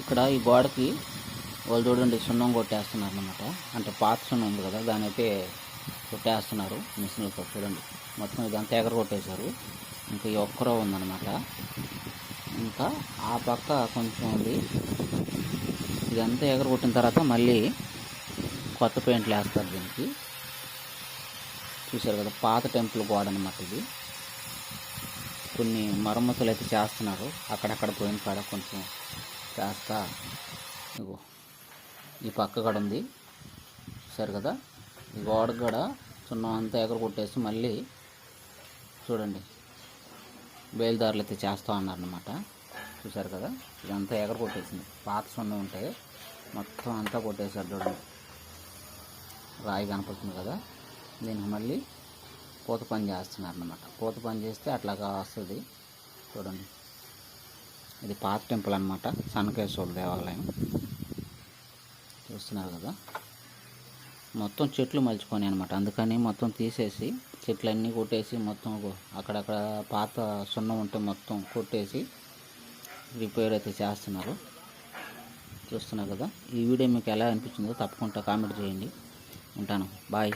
ఇక్కడ ఈ గోడకి వాళ్ళు చూడండి సున్నం కొట్టేస్తున్నారు అనమాట అంటే పాత సున్నం ఉంది కదా దాని అయితే కొట్టేస్తున్నారు మిషన్లతో చూడండి. మొత్తం ఇదంతా ఎగర కొట్టేశారు ఇంకా ఈ ఒక్కరో ఉందన్నమాట. ఇంకా ఆ పక్క కొంచెం ఉంది. ఇదంతా ఎగర కొట్టిన తర్వాత మళ్ళీ కొత్త పెయింట్లు వేస్తారు దీనికి. చూశారు కదా పాత టెంపుల్ గోడ అనమాట ఇది. కొన్ని మరమ్మతులు అయితే చేస్తున్నారు. అక్కడక్కడ పోయిన కాడ కొంచెం చేస్తా ఇగో ఈ పక్క కూడా ఉంది. చూసారు కదా? ఈ గోడ కూడా సున్నం అంతా ఎగర కొట్టేసి మళ్ళీ చూడండి బయలుదారులు అయితే చేస్తూ ఉన్నారనమాట చూసారు కదా? ఇదంతా ఎగర కొట్టేసింది. పాత సున్నం ఉంటే మొత్తం అంతా కొట్టేశారు చూడండి. రాయి కనపడుతుంది కదా? దీనికి మళ్ళీ పూత పని చేస్తున్నారు అనమాట పూత పని చేస్తే అట్లాగా వస్తుంది. చూడండి. ఇది పాత టెంపుల్ అనమాట సనకేశ్వర దేవాలయం. చూస్తున్నారు కదా. మొత్తం చెట్లు మలుచుకొని అనమాట అందుకని మొత్తం తీసేసి చెట్లన్నీ కొట్టేసి మొత్తం అక్కడక్కడ పాత సున్నం ఉంటే మొత్తం కొట్టేసి రిపేర్ అయితే చేస్తున్నారు. చూస్తున్నారు కదా. ఈ వీడియో మీకు ఎలా అనిపించిందో తప్పకుండా కామెంట్ చేయండి. ఉంటాను. బాయ్